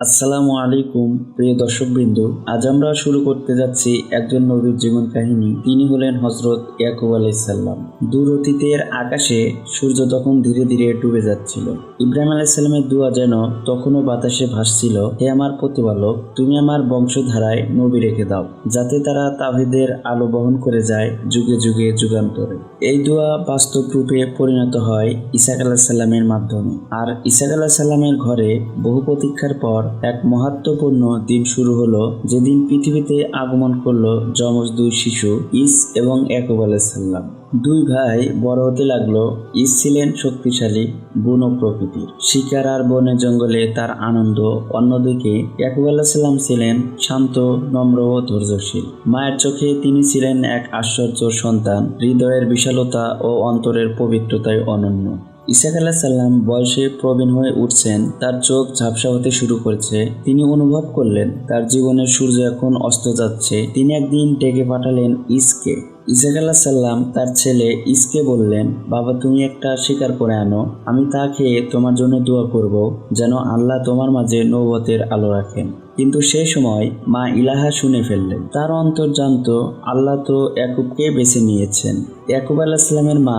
আসসালামু আলাইকুম, প্রিয় দর্শকবৃন্দ। আজ আমরা শুরু করতে যাচ্ছি একজন নবীর জীবন কাহিনী। তিনি হলেন হজরত ইয়াকুব আলাইসাল্লাম দূর অতীতের আকাশে সূর্য তখন ধীরে ধীরে ডুবে যাচ্ছিল। ইব্রাহিম আলাইসাল্লামের দোয়া যেন তখনও বাতাসে ভাসছিল, হে আমার প্রতিপালক, তুমি আমার বংশধারায় নবী রেখে দাও, যাতে তারা তাহিদের আলো বহন করে যায় যুগে যুগে যুগান্তরে। এই দোয়া বাস্তব রূপে পরিণত হয় ইসাক আলাহিসাল্লামের মাধ্যমে। আর ইসাক আলাহিসাল্লামের ঘরে বহু প্রতীক্ষার পর এক মহাত্মপূর্ণ দিন শুরু হলো, যেদিন পৃথিবীতে আগমন করল যমজ দুই শিশু, ইস এবং ইয়াকুব আলাইসাল্লাম দুই ভাই বড় হতে লাগল, ইস ছিলেন শক্তিশালী বন প্রকৃতির। শিকার আর বনে জঙ্গলে তার আনন্দ অন্যদিকে ইয়াকুব ছিলেন শান্ত, নম্র ও ধৈর্যশীল। মায়ের চোখে তিনি ছিলেন এক আশ্চর্য সন্তান, হৃদয়ের বিশালতা ও অন্তরের পবিত্রতায় অনন্য। ইসাক আল্লাহ সাল্লাম বয়সে প্রবীণ হয়ে উঠছেন, তার চোখ ঝাপসা হতে শুরু করেছে। তিনি অনুভব করলেন, তার জীবনের সূর্য এখন অস্ত যাচ্ছে। তিনি একদিন ডেকে পাঠালেন ইসকে। ইসাক আল্লাহ সাল্লাম তার ছেলে ইসকে বললেন, বাবা, তুমি একটা শিকার করে আনো। আমি তা খেয়ে তোমার জন্য দোয়া করব, যেন আল্লাহ তোমার মাঝে নৌবতের আলো রাখেন। কিন্তু সে সময় মা ইলাহা শুনে ফেললেন। তার অন্তর জানত আল্লাহ তো একুবকে বেছে নিয়েছেন। ইয়াকুব আলাহিসাল্লামের মা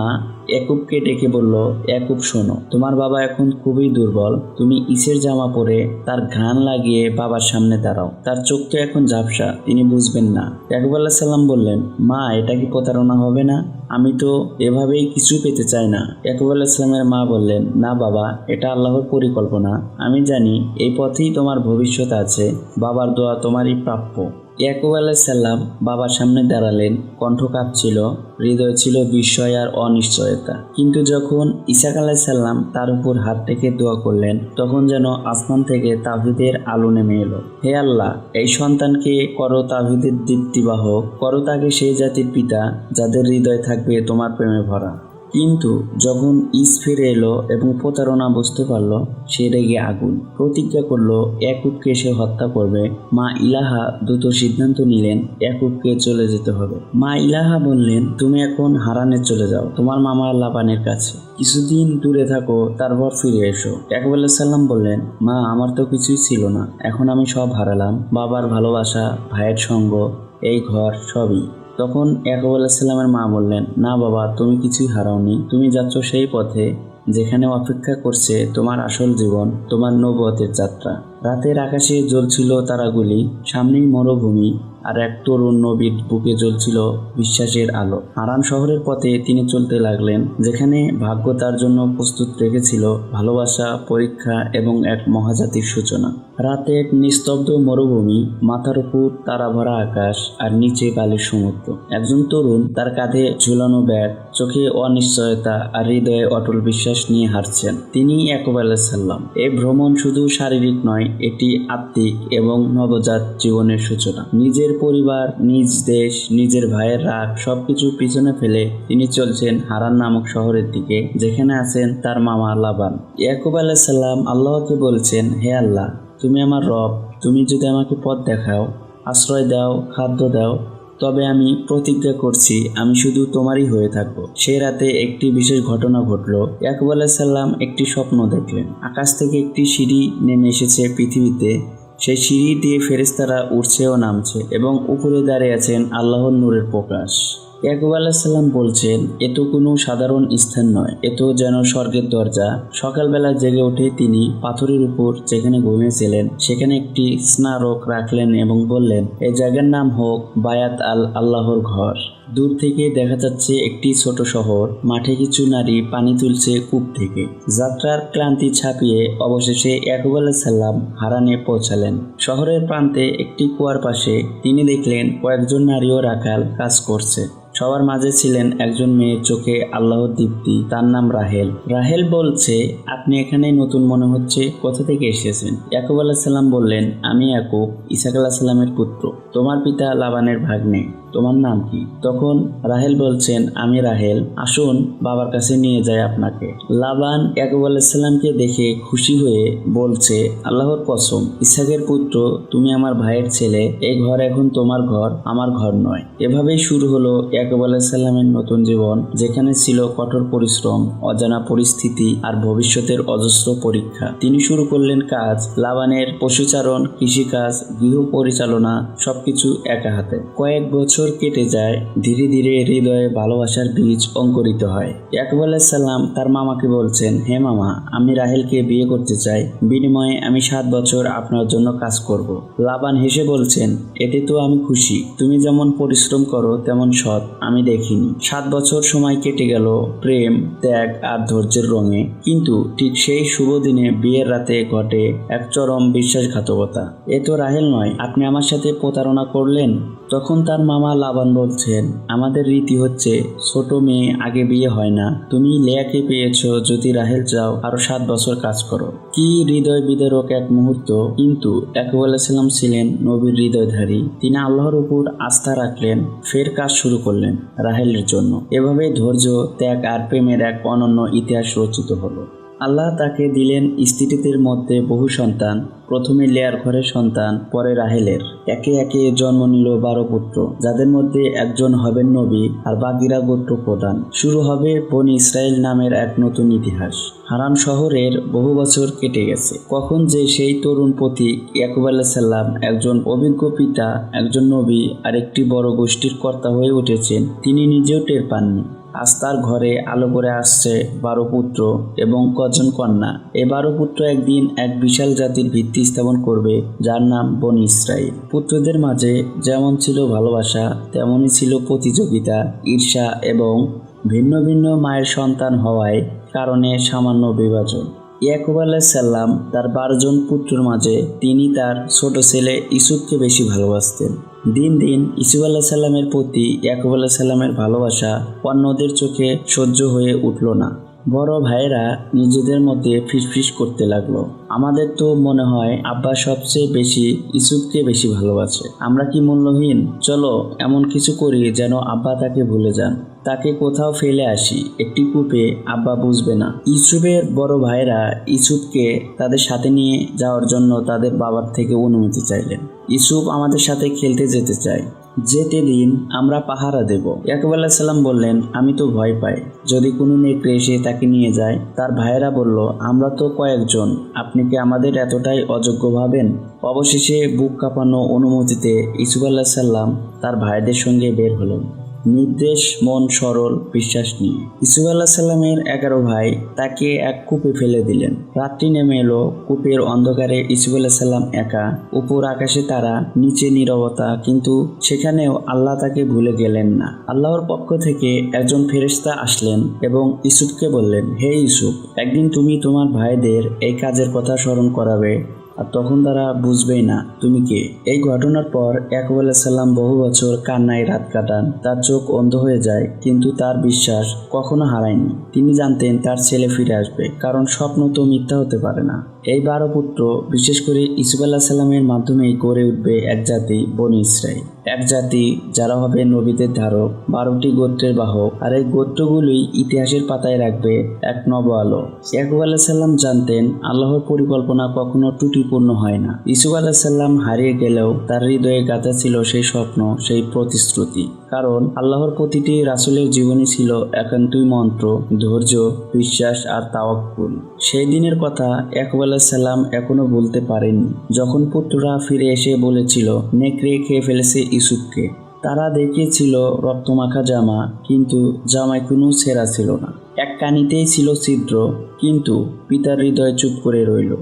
একুবকে ডেকে বলল একুব শোনো, তোমার বাবা এখন খুবই দুর্বল। তুমি ইসের জামা পরে তার ঘ্রাণ লাগিয়ে বাবার সামনে দাঁড়াও। তার চোখ তো এখন ঝাপসা, তিনি বুঝবেন না। ইয়াকুব আল্লাহ সাল্লাম বললেন, মা, এটা কি প্রতারণা হবে না? আমি তো এভাবেই কিছু পেতে চাই না। ইয়াকুব আল্লাহ সাল্লামের মা বললেন, না বাবা, এটা আল্লাহর পরিকল্পনা। আমি জানি এই পথেই তোমার ভবিষ্যৎ আছে। বাবার দোয়া তোমারই প্রাপ্য। ইয়াকুব আলাইসাল্লাম বাবার সামনে দাঁড়ালেন, কণ্ঠ কাঁপছিল, হৃদয় ছিল বিস্ময় আর অনিশ্চয়তা। কিন্তু যখন ইসাক আলাইসাল্লাম তার উপর হাত রেখে দোয়া করলেন, তখন যেন আসমান থেকে তাহিদের আলো নেমে এলো। হে আল্লাহ, এই সন্তানকে করো তাহিদের দীপ্তিবাহক করো তাকে সেই জাতির পিতা, যাদের হৃদয় থাকবে তোমার প্রেমে ভরা। কিন্তু যখন ইস ফিরে এলো এবং প্রতারণা বুঝতে পারল, সে রেগে আগুন। প্রতিজ্ঞা করল একুবকে সে হত্যা করবে। মা ইলাহা দ্রুত সিদ্ধান্ত নিলেন একুবকে চলে যেতে হবে। মা ইলাহা বললেন, তুমি এখন হারানে চলে যাও। তোমার মামা লাবানের কাছে। কিছুদিন দূরে থাকো, তারপর ফিরে এসো। একুব আল্লাহ সাল্লাম বললেন, মা, আমার তো কিছুই ছিল না। এখন আমি সব হারালাম। বাবার ভালোবাসা, ভাইয়ের সঙ্গ, এই ঘর, সবই। তখন ইয়াকুব আলাহিসাল্লামের মা বললেন, না বাবা, তুমি কিছুই হারাওনি। তুমি যাচ্ছ সেই পথে যেখানে অপেক্ষা করছে তোমার আসল জীবন, তোমার নবতের যাত্রা। রাতের আকাশে জ্বলছিল তারাগুলি, সামনেই মরুভূমি আর এক তরুণ নবীর বুকে জ্বলছিল বিশ্বাসের আলো। আরাম শহরের পথে তিনি চলতে লাগলেন, যেখানে ভাগ্য তার জন্য প্রস্তুত রেখেছিল ভালোবাসা, পরীক্ষা এবং এক মহাজাতির সূচনা। রাতে এক নিস্তব্ধ মরুভূমি, মাথার উপর তারা ভরা আকাশ আর নিচে বালির সমুদ্র। একজন তরুণ তার কাঁধে ঝুলানো ব্যাগ, চোখে অনিশ্চয়তা আর হৃদয়ে অটল বিশ্বাস নিয়ে হাঁটছেন। তিনি একুব সাল্লাম। এই ভ্রমণ শুধু শারীরিক নয় এটি আত্মিক এবং নবজাত জীবনের সূচনা। নিজের পরিবার, নিজ দেশ, নিজের ভাইয়ের রাগ সবকিছু পিছনে ফেলে তিনি চলছেন হারান নামক শহরের দিকে, যেখানে আছেন তার মামা লাবান। ইয়াকুব আলাইসাল্লাম আল্লাহকে বলছেন, হে আল্লাহ, তুমি আমার রব, তুমি যদি আমাকে পথ দেখাও, আশ্রয় দাও, খাদ্য দাও তবে আমি প্রতিজ্ঞা করছি, আমি শুধু তোমারই হয়ে থাকব। সে রাতে একটি বিশেষ ঘটনা ঘটলো। ইয়াকুব আলাইসাল্লাম একটি স্বপ্ন দেখলেন। আকাশ থেকে একটি সিঁড়ি নেমে এসেছে পৃথিবীতে। সেই সিঁড়ি দিয়ে ফেরেস্তারা উঠছে ও নামছে এবং উপরে দাঁড়িয়ে আছেন আল্লাহর নূরের প্রকাশ। ইয়াকুব বলছেন এ তো কোনো সাধারণ স্থান নয় এ তো যেন স্বর্গের দরজা। সকালবেলা জেগে উঠে তিনি পাথরের উপর যেখানে ঘুমিয়েছিলেন, সেখানে একটি স্নারক রাখলেন এবং বললেন এই জায়গার নাম হোক বায়াত আল আল্লাহর ঘর। দূর থেকে দেখা যাচ্ছে একটি ছোট শহর। মাঠে কিছু নারী পানি তুলছে কূপ থেকে। যাত্রার ক্লান্তি ছাপিয়ে অবশেষে ইয়াকুব সাল্লাম হারানে পৌঁছালেন। শহরের প্রান্তে একটি কুয়ার পাশে তিনি দেখলেন কয়েকজন নারীও রাখাল কাজ করছে। সবার মাঝে ছিলেন একজন মেয়ের চোখে আল্লাহর দীপ্তি, তার নাম রাহেল। রাহেল বলছে, আপনি এখানে নতুন মনে হচ্ছে, কোথা থেকে এসেছেন? ইয়াকুব আল্লাহ সাল্লাম বললেন, আমি ইয়াকুব ইসাক আল্লাহ সাল্লামের পুত্র। তোমার পিতা লাবানের ভাগ্নে। তোমার নাম কি? তখন রাহেল বলছেন, আমি রাহেল, আসুন বাবার কাছে নিয়ে যাই আপনাকে। লাবান ইয়াকুব আলাইসাল্লামকে দেখে খুশি হয়ে বলছে, আল্লাহর কসম ইসাকের পুত্র, তুমি আমার ভাইয়ের ছেলে, এই ঘর এখন তোমার ঘর, আমার ঘর নয়। এভাবেই শুরু হলো ইয়াকুব নতুন জীবন, যেখানে ছিল কঠোর পরিশ্রম, অজানা পরিস্থিতি আর ভবিষ্যতের অজস্র পরীক্ষা। তিনি শুরু করলেন কাজ, লাবানের পশুচারণ, কৃষিকাজ গৃহ পরিচালনা সবকিছু একা হাতে। কয়েক বছর কেটে যায়, ধীরে ধীরে হৃদয়ে ভালোবাসার বীজ অঙ্কুরিত হয়। ইয়াকুব আলাইসাল্লাম তার মামাকে বলছেন, হে মামা, আমি রাহেলকে বিয়ে করতে চাই। বিনিময়ে আমি সাত বছর আপনার জন্য কাজ করব। লাবান হেসে বলছেন, এতে তো আমি খুশি। তুমি যেমন পরিশ্রম করো, তেমন সৎ। আমি দেখিনি। সাত বছর সময় কেটে গেল, প্রেম, ত্যাগ আর ধৈর্যের রঙে। কিন্তু ঠিক সেই শুভ দিনে বিয়ের রাতে ঘটে এক চরম বিশ্বাসঘাতকতা। এ তো রাহেল নয়, আপনি আমার সাথে প্রতারণা করলেন? তখন তার মামা লাবান বলছেন, আমাদের রীতি হচ্ছে, ছোট মেয়ে আগে বিয়ে হয় না। তুমি লেয়াকে পেয়েছ, যদি রাহেল চাও, আরও সাত বছর কাজ করো। কি হৃদয় বিদারক এক মুহূর্ত, কিন্তু একুব আলাইসাল্লাম ছিলেন নবীর হৃদয়ধারী। তিনি আল্লাহর উপর আস্থা রাখলেন, ফের কাজ শুরু করলেন। রাহেলের জন্য। এভাবেই ধৈর্য ত্যাগ আর প্রেমের এক অনন্য ইতিহাস রচিত হলো। আল্লাহ তাকে দিলেন স্ত্রীদের মধ্যে বহু সন্তান, প্রথমে লেয়ার ঘরের সন্তান, পরে রাহেলের। একে একে জন্ম নিল বারো পুত্র, যাদের মধ্যে একজন হবেন নবী আর বাকিরা গোত্র প্রধান। শুরু হবে বনি ইসরায়েল নামের এক নতুন ইতিহাস। হারান শহরের বহু বছর কেটে গেছে। কখন যে সেই তরুণ পথিক ইয়াকুব আলাহিসাল্লাম একজন অভিজ্ঞ পিতা, একজন নবী আর একটি বড় গোষ্ঠীর কর্তা হয়ে উঠেছেন, তিনি নিজেও টের পাননি। আজ তার ঘরে আলো করে আসছে বারো পুত্র এবং কজন কন্যা। এ বারো পুত্র একদিন এক বিশাল জাতির ভিত্তি স্থাপন করবে, যার নাম বনি ইসরায়েল পুত্রদের মাঝে যেমন ছিল ভালোবাসা, তেমনই ছিল প্রতিযোগিতা, ঈর্ষা এবং ভিন্ন ভিন্ন মায়ের সন্তান হওয়ায় কারণে সামান্য বিভাজন। ইয়াকুব সাল্লাম তার বারোজন পুত্রের মাঝে তিনি তার ছোট ছেলে ইসুফকে বেশি ভালোবাসতেন। দিন দিন ইসুফ আল্লাহ সাল্লামের প্রতি ইয়াকুব আল্লাহ সাল্লামের ভালোবাসা অন্যদের চোখে সহ্য হয়ে উঠল না। বড় ভাইয়েরা নিজেদের মধ্যে ফিসফিস করতে লাগল। আমাদের তো মনে হয় আব্বা সবচেয়ে বেশি ইসুফকে বেশি ভালোবাসে। আমরা কি মূল্যহীন? চলো এমন কিছু করি যেন আব্বা তাকে ভুলে যান। তাকে কোথাও ফেলে আসি। একটি কূপে আব্বা বুঝবে না। ইসুফের বড় ভাইরা ইসুফকে তাদের সাথে নিয়ে যাওয়ার জন্য তাদের বাবার থেকে অনুমতি চাইলেন। ইসুফ আমাদের সাথে খেলতে যেতে চায়। যেতে দিন আমরা পাহারা দেব। ইয়াকুব সাল্লাম বললেন, আমি তো ভয় পাই। যদি কোনো নেকড়ে এসে তাকে নিয়ে যায়, তার ভাইয়েরা বলল, আমরা তো কয়েকজন, আপনি কি আমাদের এতটাই অযোগ্য ভাবেন অবশেষে বুক কাঁপানো অনুমতিতে ইসুফ আল্লাহ সাল্লাম তার ভাইদের সঙ্গে বের হলেন। নির্দেশ, মন সরল, বিশ্বাস নিয়ে। ইসুফ আল্লাহ সাল্লামের এগারো ভাই তাকে এক কূপে ফেলে দিলেন। রাত্রি নেমে এলো, কূপের অন্ধকারে ইসুফ আল্লাহ সাল্লাম একা। উপর আকাশে তারা, নিচে নীরবতা, কিন্তু সেখানেও আল্লাহ তাকে ভুলে গেলেন না। আল্লাহর পক্ষ থেকে একজন ফেরেশতা আসলেন এবং ইসুফকে বললেন, হে ইসুফ, একদিন তুমি তোমার ভাইদের এই কাজের কথা স্মরণ করাবে। আর তখন তারা বুঝবেই না, তুমি কে? এই ঘটনার পর ইয়াকুব সাল্লাম বহু বছর কান্নায় রাত কাটান। তার চোখ অন্ধ হয়ে যায়, কিন্তু তার বিশ্বাস কখনো হারায়নি। তিনি জানতেন তার ছেলে ফিরে আসবে, কারণ স্বপ্ন তো মিথ্যা হতে পারে না। এই বারো পুত্র, বিশেষ করে ইসুফ আল্লাহ সাল্লামের মাধ্যমেই গড়ে উঠবে এক জাতি, বনি ইসরায়েল এক জাতি যারা হবে নবীদের ধারক, বারোটি গোত্রের বাহক, আর এই গোত্রগুলি ইতিহাসের পাতায় রাখবে এক নব আলো। ইয়াকুব আল্লাহ সাল্লাম জানতেন, আল্লাহর পরিকল্পনা কখনো ত্রুটিপূর্ণ হয় না। ইসুফ আল্লাহ সাল্লাম হারিয়ে গেলেও তার হৃদয়ে গাঁথা ছিল সেই স্বপ্ন, সেই প্রতিশ্রুতি। কারণ আল্লাহর প্রতিটি রাসুলের জীবনী ছিল একান্তই মন্ত্র, ধৈর্য, বিশ্বাস আর তাওয়াক্কুল। সেই দিনের কথা ইয়াকুব আল্লাহ সাল্লাম এখনও বলতে পারেননি। যখন পুত্ররা ফিরে এসে বলেছিল নেকড়ে খেয়ে ফেলেছে ইসুফকে তারা দেখিয়েছিল, রক্তমাখা জামা। কিন্তু জামায় কোনো ছেঁড়া ছিল না। এক কানিতেই ছিল ছিদ্র, কিন্তু পিতার হৃদয় চুপ করে রইল।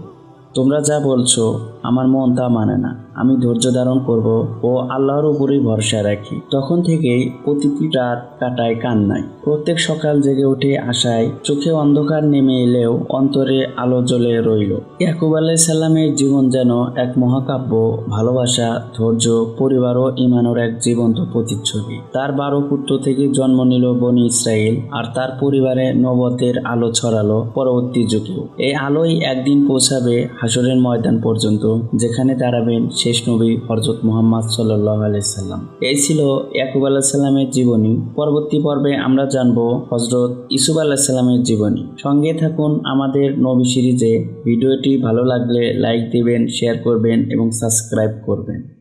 তোমরা যা বলছো আমার মন তা মানে না। আমি ধৈর্য ধারণ করব ও আল্লাহর উপরেই ভরসা রাখি। তখন থেকেই প্রতিটি রাত কাটায় কান্নায়। প্রত্যেক সকাল জেগে উঠে আশায় চোখে অন্ধকার নেমে এলেও অন্তরে আলো জ্বলে রইল। ইয়াকুব আলাই সাল্লামের জীবন যেন এক মহাকাব্য, ভালোবাসা, ধৈর্য, পরিবার ও ইমানের এক জীবন্ত প্রতিচ্ছবি। তার বারো পুত্র থেকে জন্ম নিল বনি ইসরায়েল আর তার পরিবারে নবতের আলো ছড়ালো পরবর্তী যুগে এই আলোই একদিন পৌঁছাবে হাসরের ময়দান পর্যন্ত। যেখানে দাঁড়াবেন শেষ নবী হরজত মোহাম্মদ সাল্লাহ আলাইসাল্লাম এই ছিল ইয়াকুব আল্লাহ সাল্লামের জীবনী। পরবর্তী পর্বে আমরা জানব হজরত ইসুফ আল্লাহ সাল্লামের জীবনী। সঙ্গে থাকুন আমাদের নবী সিরিজে। ভিডিওটি ভালো লাগলে লাইক দিবেন, শেয়ার করবেন এবং সাবস্ক্রাইব করবেন।